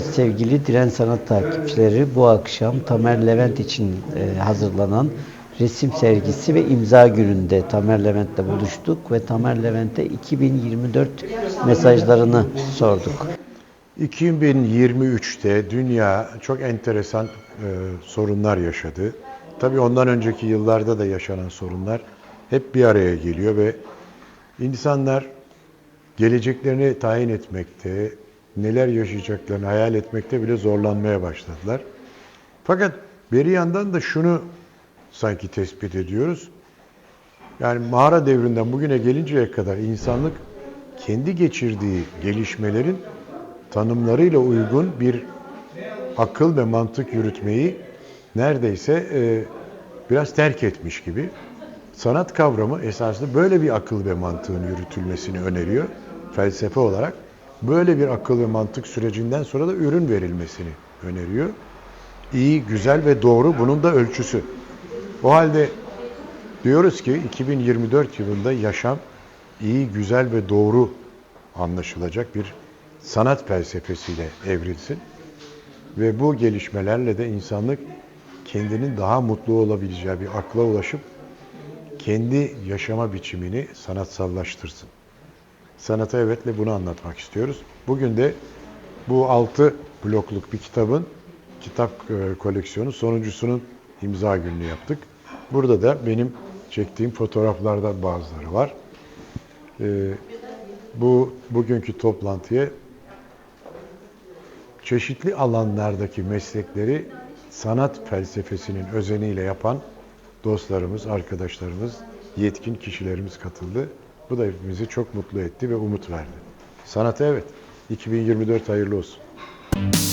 Sevgili Diren Sanat takipçileri bu akşam Tamer Levent için e, hazırlanan resim sergisi ve imza gününde Tamer Levent'le buluştuk ve Tamer Levent'e 2024 mesajlarını sorduk. 2023'te dünya çok enteresan e, sorunlar yaşadı. Tabii ondan önceki yıllarda da yaşanan sorunlar hep bir araya geliyor ve insanlar geleceklerini tayin etmekte, neler yaşayacaklarını hayal etmekte bile zorlanmaya başladılar. Fakat bir yandan da şunu sanki tespit ediyoruz. Yani mağara devrinden bugüne gelinceye kadar insanlık kendi geçirdiği gelişmelerin tanımlarıyla uygun bir akıl ve mantık yürütmeyi neredeyse e, biraz terk etmiş gibi. Sanat kavramı esasında böyle bir akıl ve mantığın yürütülmesini öneriyor felsefe olarak. Böyle bir akıl ve mantık sürecinden sonra da ürün verilmesini öneriyor. İyi, güzel ve doğru bunun da ölçüsü. O halde diyoruz ki 2024 yılında yaşam iyi, güzel ve doğru anlaşılacak bir sanat felsefesiyle evrilsin. Ve bu gelişmelerle de insanlık kendinin daha mutlu olabileceği bir akla ulaşıp kendi yaşama biçimini sanatsallaştırsın. Sanata evetle bunu anlatmak istiyoruz. Bugün de bu altı blokluk bir kitabın kitap e, koleksiyonu sonuncusunun imza gününü yaptık. Burada da benim çektiğim fotoğraflardan bazıları var. E, bu bugünkü toplantıya çeşitli alanlardaki meslekleri sanat felsefesinin özeniyle yapan dostlarımız, arkadaşlarımız, yetkin kişilerimiz katıldı. Bu da hepimizi çok mutlu etti ve umut verdi. Sanata evet. 2024 hayırlı olsun. Müzik